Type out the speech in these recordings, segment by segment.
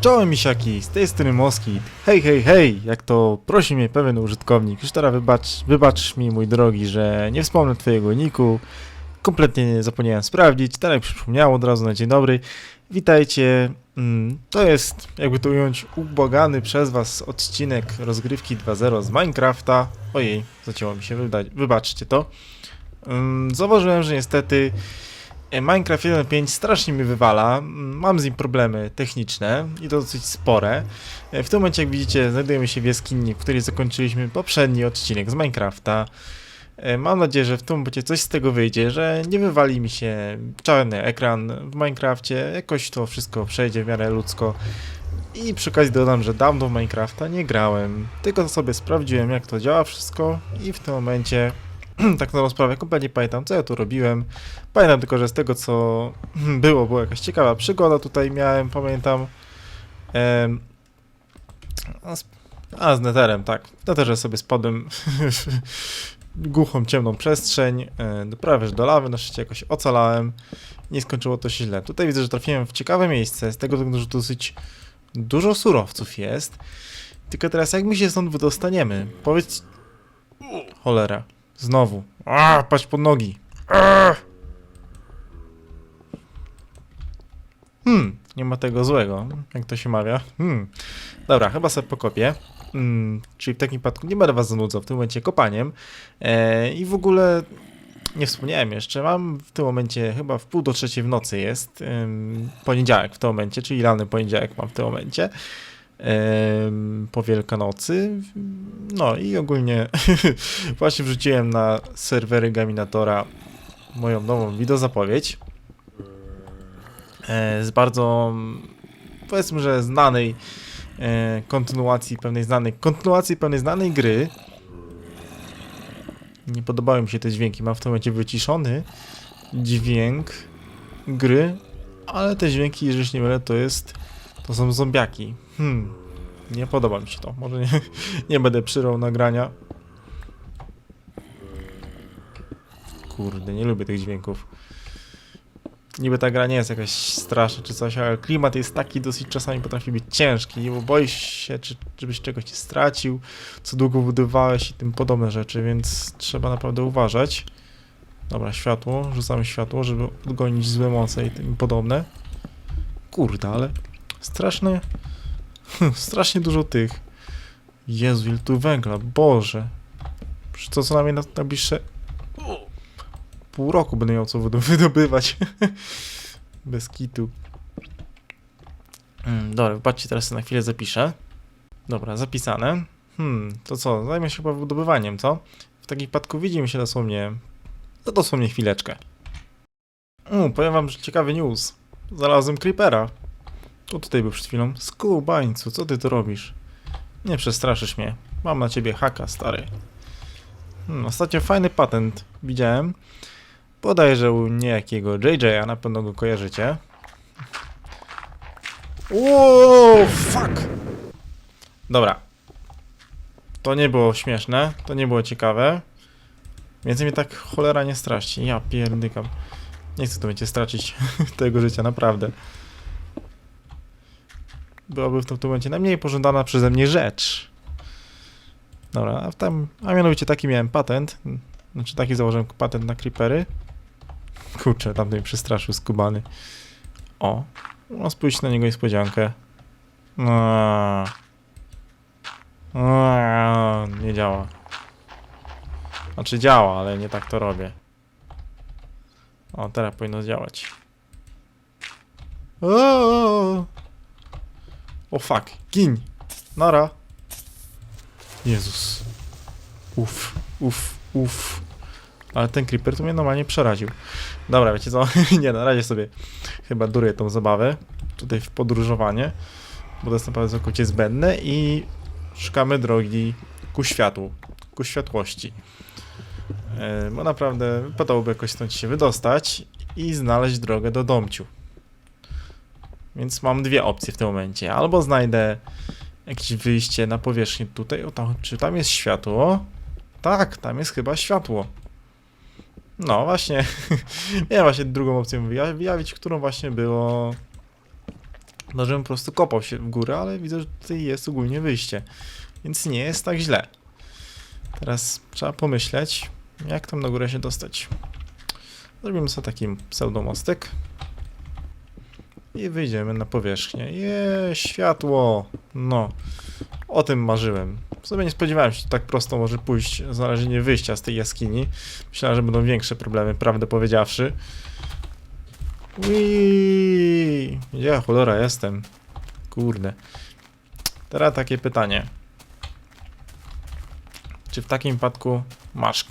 Czołem misiaki, z tej strony Moskit. Hej, hej, hej, jak to prosi mnie pewien użytkownik. Już teraz wybacz, wybacz mi mój drogi, że nie wspomnę twojego niku. Kompletnie zapomniałem sprawdzić, teraz przypomniało od razu na dzień dobry. Witajcie. Mm, To jest, jakby to ująć, ubłagany przez was odcinek rozgrywki 2.0 z Minecrafta. Ojej, zacięło mi się, wyda- wybaczcie to. Ym, Zauważyłem, że niestety Minecraft 1.5 strasznie mi wywala. Mm, Mam z nim problemy techniczne i to dosyć spore. E, W tym momencie, jak widzicie, znajdujemy się w jaskini, w której zakończyliśmy poprzedni odcinek z Minecrafta. E, Mam nadzieję, że w tym momencie coś z tego wyjdzie, że nie wywali mi się czarny ekran w Minecrafcie, jakoś to wszystko przejdzie w miarę ludzko. I przy okazji dodam, że dawno w Minecrafta nie grałem, tylko sobie sprawdziłem jak to działa wszystko i w tym momencie tak na sprawę kompletnie pamiętam co ja tu robiłem. Pamiętam tylko, że z tego co było, była jakaś ciekawa przygoda tutaj miałem, pamiętam. A, z, Netherem, tak. W Netherze sobie spadłem głuchą, ciemną przestrzeń, e, do lawy, na szczęście jakoś ocalałem. Nie skończyło to się źle. Tutaj widzę, że trafiłem w ciekawe miejsce, z tego względu, że dosyć dużo surowców jest. Tylko teraz jak my się stąd wydostaniemy? Powiedz... Cholera. Znowu. A, patrz pod nogi. A! Hmm, nie ma tego złego, jak to się mawia. Hmm. Dobra, chyba sobie pokopię. Hmm, czyli w takim przypadku nie będę was zanudzał w tym momencie kopaniem. E, I w ogóle nie wspomniałem jeszcze, mam w tym momencie chyba w pół do trzeciej w nocy jest poniedziałek w tym momencie, czyli rany poniedziałek mam w tym momencie. Po Wielkanocy. No i ogólnie właśnie wrzuciłem na serwery Gaminatora moją nową wideozapowiedź e, z bardzo powiedzmy, że znanej e, kontynuacji pewnej znanej kontynuacji pewnej znanej gry. Nie podobały mi się te dźwięki. Mam w tym momencie wyciszony dźwięk gry, ale te dźwięki, jeżeli się nie mylę, to jest to są zombiaki. Hmm. Nie podoba mi się to. Może nie, nie będę przyrał nagrania. Kurde, nie lubię tych dźwięków. Niby ta gra nie jest jakaś straszna czy coś, ale klimat jest taki dosyć czasami potrafi być ciężki, bo boisz się, czy, żebyś czegoś nie stracił, co długo budowałeś i tym podobne rzeczy, więc trzeba naprawdę uważać. Dobra, światło, rzucamy światło, żeby odgonić złe moce i tym podobne. Kurde, ale straszne, strasznie dużo tych. Jezu, ile tu węgla, Boże. Przecież to co najmniej na najbliższe pół roku będę miał co wydo- wydobywać. Bez kitu. Mm, dobra, wybaczcie, teraz na chwilę zapiszę. Dobra, zapisane. Hmm, to co, zajmę się chyba wydobywaniem, co? W takim przypadku widzimy się dosłownie, to dosłownie chwileczkę. U, powiem wam, że ciekawy news. Znalazłem creepera. Tu tutaj był przed chwilą. Skubańcu, co ty tu robisz? Nie przestraszysz mnie. Mam na ciebie haka, stary. Hmm, ostatnio fajny patent widziałem. Bodajże u niejakiego JJ, a na pewno go kojarzycie. Wow, fuck! Dobra. To nie było śmieszne, to nie było ciekawe. Więcej mnie tak cholera nie straci. Ja pierdykam. Nie chcę tu będzie stracić tego życia, naprawdę. Byłaby w tym momencie najmniej pożądana przeze mnie rzecz. Dobra, a, tam, a mianowicie taki miałem patent. Znaczy taki założyłem patent na creepery. Kurczę, tamten mnie przestraszył skubany. O, no spójrz na niego niespodziankę. No. No, nie działa. Znaczy działa, ale nie tak to robię. O, teraz powinno działać. O, o fuck, gin. Nara. Jezus. Uff, uff, uff. Ale ten creeper to mnie normalnie przeraził. Dobra, wiecie co? nie, na razie sobie chyba duruję tą zabawę. Tutaj w podróżowanie. Bo to jest naprawdę całkowicie zbędne i szukamy drogi ku światłu, ku światłości. E, Bo naprawdę wypadałoby jakoś stąd się wydostać i znaleźć drogę do domciu. Więc mam dwie opcje w tym momencie. Albo znajdę jakieś wyjście na powierzchnię tutaj. O, tam, czy tam jest światło? Tak, tam jest chyba światło. No właśnie, miałem właśnie drugą wyja- wyjawić, którą właśnie było No, żebym po prostu kopał się w górę, ale widzę, że tutaj jest ogólnie wyjście. Więc nie jest tak źle. Teraz trzeba pomyśleć, jak tam na górę się dostać. Zrobimy sobie taki pseudomostek. I wyjdziemy na powierzchnię. Je, światło! No, o tym marzyłem. W sobie nie spodziewałem się, że tak prosto może pójść znalezienie wyjścia z tej jaskini. Myślałem, że będą większe problemy, prawdę powiedziawszy. Ui, Gdzie ja cholera jestem? Kurde. Teraz takie pytanie. Czy w takim wypadku masz...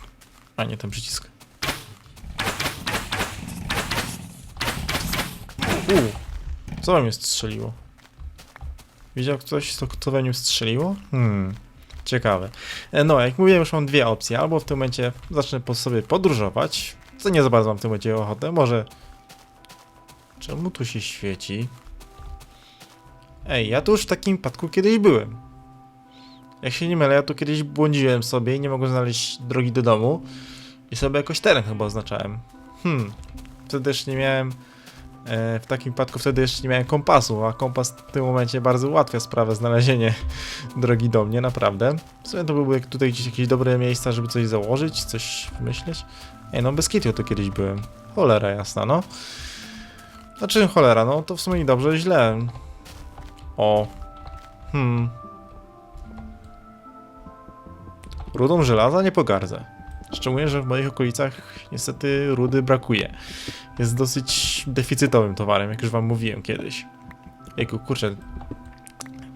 A nie ten przycisk. Co wam mnie strzeliło? Widział ktoś, co, co we mnie strzeliło? Hmm, ciekawe. E, No, jak mówiłem, już mam dwie opcje. Albo w tym momencie zacznę po sobie podróżować, co nie za bardzo mam w tym momencie ochotę. Może... Czemu tu się świeci? Ej, ja tu już w takim przypadku kiedyś byłem. Jak się nie mylę, ja tu kiedyś błądziłem sobie i nie mogłem znaleźć drogi do domu. I sobie jakoś teren chyba oznaczałem. Hmm, wtedy jeszcze nie miałem... E, w takim wypadku wtedy jeszcze nie miałem kompasu, a kompas w tym momencie bardzo ułatwia sprawę znalezienie drogi do mnie, naprawdę. W sumie to były tutaj gdzieś jakieś dobre miejsca, żeby coś założyć, coś wymyśleć. Ej, no bez kitu tu kiedyś byłem. Cholera jasna, no. Znaczy cholera, no to w sumie i dobrze, i źle. O. Hmm. Rudą żelaza nie pogardzę. Szczególnie, że w moich okolicach niestety rudy brakuje. Jest dosyć deficytowym towarem, jak już wam mówiłem kiedyś. Jejku, kurczę.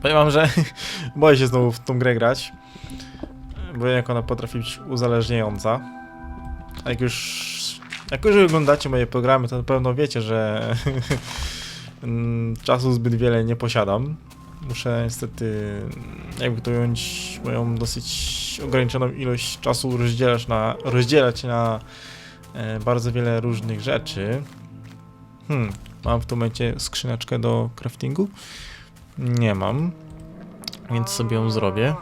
Powiem wam, że boję się znowu w tą grę grać. Bo jak ona potrafi być uzależniająca. A jak już... Jak już oglądacie moje programy, to na pewno wiecie, że mm, czasu zbyt wiele nie posiadam. Muszę niestety, jakby to ująć, moją dosyć ograniczoną ilość czasu rozdzielać na, rozdzielać na e, bardzo wiele różnych rzeczy. Hmm, mam w tym momencie skrzyneczkę do craftingu? Nie mam, więc sobie ją zrobię.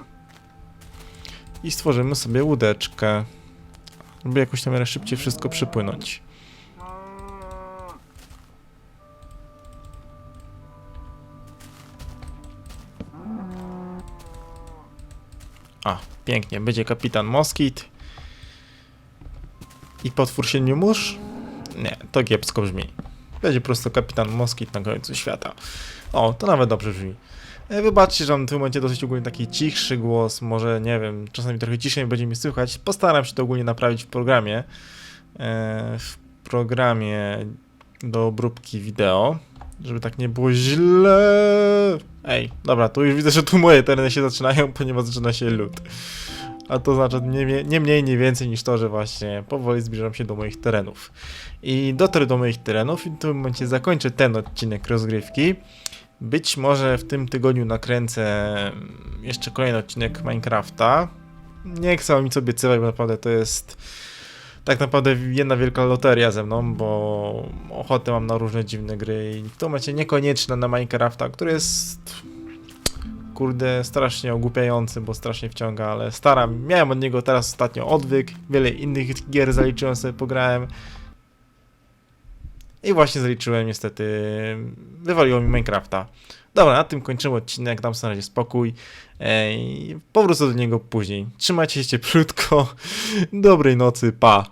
I stworzymy sobie łódeczkę, żeby jakoś tam szybciej wszystko przypłynąć. A, pięknie. Będzie kapitan Moskit. I potwór się nie mórz? Nie, to kiepsko brzmi. Będzie po prostu kapitan Moskit na końcu świata. O, to nawet dobrze brzmi. E, Wybaczcie, że mam w tym momencie dosyć ogólnie taki cichszy głos, może nie wiem, czasami trochę ciszej będzie mi słychać. Postaram się to ogólnie naprawić w programie. E, W programie do obróbki wideo, żeby tak nie było źle. Ej, dobra, tu już widzę, że tu moje tereny się zaczynają, ponieważ zaczyna się lód. A to znaczy nie, nie mniej, nie więcej niż to, że właśnie powoli zbliżam się do moich terenów. I dotrę do moich terenów i w tym momencie zakończę ten odcinek rozgrywki. Być może w tym tygodniu nakręcę jeszcze kolejny odcinek Minecrafta. Nie chcę wam nic obiecywać, bo naprawdę to jest tak naprawdę jedna wielka loteria ze mną, bo ochotę mam na różne dziwne gry i w tym momencie na Minecrafta, który jest kurde strasznie ogłupiający, bo strasznie wciąga, ale staram, miałem od niego teraz ostatnio odwyk, wiele innych gier zaliczyłem sobie, pograłem i właśnie zaliczyłem niestety, wywaliło mi Minecrafta. Dobra, na tym kończymy odcinek, dam sobie na razie spokój Ej, powrócę do niego później. Trzymajcie się cieplutko, dobrej nocy, pa!